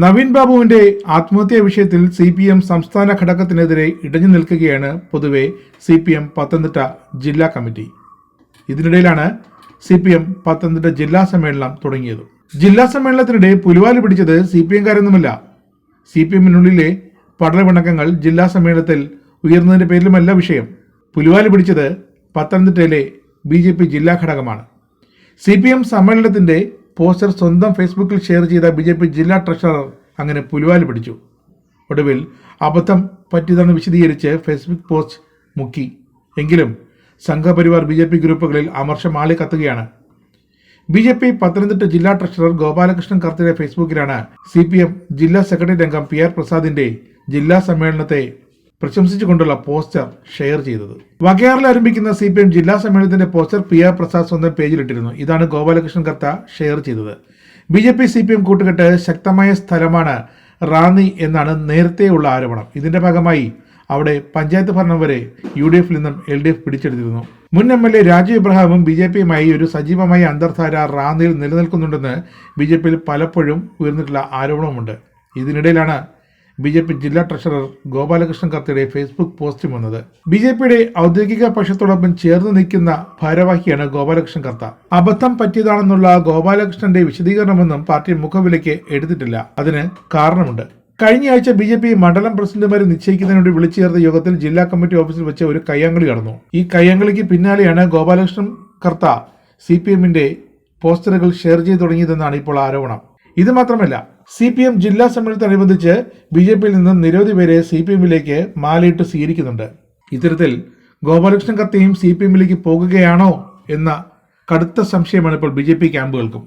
നവീൻ ബാബുവിന്റെ ആത്മഹത്യാ വിഷയത്തിൽ സി പി എം സംസ്ഥാന ഘടകത്തിനെതിരെ ഇടഞ്ഞു നിൽക്കുകയാണ് പൊതുവെ സി പി എം പത്തനംതിട്ട ജില്ലാ കമ്മിറ്റി. ഇതിനിടയിലാണ് സി പി എം പത്തനംതിട്ട ജില്ലാ സമ്മേളനം തുടങ്ങിയത്. ജില്ലാ സമ്മേളനത്തിനിടെ പുലിവാൽ പിടിച്ചത് സി പി എംകാരൊന്നുമല്ല സി പി എമ്മിനുള്ളിലെ പടലപിണക്കങ്ങൾ ജില്ലാ സമ്മേളനത്തിൽ ഉയർന്നതിന്റെ പേരിലുമല്ല വിഷയം. പുലിവാൽ പിടിച്ചത് പത്തനംതിട്ടയിലെ ബി ജെ പി ജില്ലാ ഘടകമാണ്. സി പി എം സമ്മേളനത്തിന്റെ പോസ്റ്റർ സ്വന്തം ഫേസ്ബുക്കിൽ ഷെയർ ചെയ്ത ബി ജെ പി ജില്ലാ ട്രഷറർ അങ്ങനെ പുലുവാൽ പിടിച്ചു. ഒടുവിൽ അബദ്ധം പറ്റിയതെന്ന് വിശദീകരിച്ച് ഫേസ്ബുക്ക് പോസ്റ്റ് മുക്കി. എങ്കിലും സംഘപരിവാർ ബി ജെ പി ഗ്രൂപ്പുകളിൽ അമർഷം ആളി കത്തുകയാണ്. ബി ജെ പി പത്തനംതിട്ട ജില്ലാ ട്രഷറർ ഗോപാലകൃഷ്ണൻ കർത്തിയുടെ ഫേസ്ബുക്കിലാണ് സി പി എം ജില്ലാ സെക്രട്ടറി രംഗം പി ആർ പ്രസാദിന്റെ ജില്ലാ സമ്മേളനത്തെ പ്രശംസിച്ചുകൊണ്ടുള്ള പോസ്റ്റർ ഷെയർ ചെയ്തത്. വകയാറിൽ ആരംഭിക്കുന്ന സി പി എം ജില്ലാ സമ്മേളനത്തിന്റെ പോസ്റ്റർ പി ആർ പ്രസാദ് സ്വന്തം പേജിലിട്ടിരുന്നു. ഇതാണ് ഗോപാലകൃഷ്ണൻ കർത്ത ഷെയർ ചെയ്തത്. B J P C P M കൂട്ടുകെട്ട് ശക്തമായ സ്ഥലമാണ് റാന്നി എന്നാണ് നേരത്തെയുള്ള ആരോപണം. ഇതിന്റെ ഭാഗമായി അവിടെ പഞ്ചായത്ത് ഭരണം വരെ യു ഡി എഫിൽ നിന്നും എൽ ഡി എഫ് പിടിച്ചെടുത്തിരുന്നു. മുൻ എം എൽ എ രാജു ഇബ്രഹാമും ബി ജെ പിയുമായി ഒരു സജീവമായ അന്തർധാര റാന്നിയിൽ നിലനിൽക്കുന്നുണ്ടെന്ന് ബി ജെ പിയിൽ പലപ്പോഴും ഉയർന്നിട്ടുള്ള ആരോപണമുണ്ട് ഇതിനിടയിലാണ് ബി ജെ പി ജില്ലാ ട്രഷറർ ഗോപാലകൃഷ്ണൻ കർത്തയുടെ ഫേസ്ബുക്ക് പോസ്റ്റും വന്നത്. ബി ജെ പിയുടെ ഔദ്യോഗിക പക്ഷത്തോടൊപ്പം ചേർന്ന് നിൽക്കുന്ന ഭാരവാഹിയാണ് ഗോപാലകൃഷ്ണൻ കർത്ത. അബദ്ധം പറ്റിയതാണെന്നുള്ള ഗോപാലകൃഷ്ണന്റെ വിശദീകരണമൊന്നും പാർട്ടി മുഖവിലയ്ക്ക് എടുത്തിട്ടില്ല. അതിന് കാരണമുണ്ട്. കഴിഞ്ഞയാഴ്ച ബി ജെ പി മണ്ഡലം പ്രസിഡന്റുമാരെ നിശ്ചയിക്കുന്നതിനുവേണ്ടി വിളിച്ചു യോഗത്തിൽ ജില്ലാ കമ്മിറ്റി ഓഫീസിൽ വെച്ച് ഒരു കയ്യാങ്കളി നടന്നു ഈ കയ്യാങ്കളിക്ക് പിന്നാലെയാണ് ഗോപാലകൃഷ്ണൻ കർത്ത സി പി എമ്മിന്റെ പോസ്റ്ററുകൾ ഷെയർ ചെയ്തു തുടങ്ങിയതെന്നാണ് ഇപ്പോൾ ആരോപണം. ഇത് മാത്രമല്ല സി പി എം ജില്ലാ സമ്മേളനത്തോടനുബന്ധിച്ച് ബി ജെ പിയിൽ നിന്ന് നിരവധി പേരെ സി പി എമ്മിലേക്ക് മാലയിട്ട് സ്വീകരിക്കുന്നുണ്ട്. ഇത്തരത്തിൽ ഗോപാലകൃഷ്ണൻ കത്തിയും സി പി എമ്മിലേക്ക് പോകുകയാണോ എന്ന കടുത്ത സംശയമാണ് ഇപ്പോൾ ബി ജെ പി ക്യാമ്പുകൾക്കും.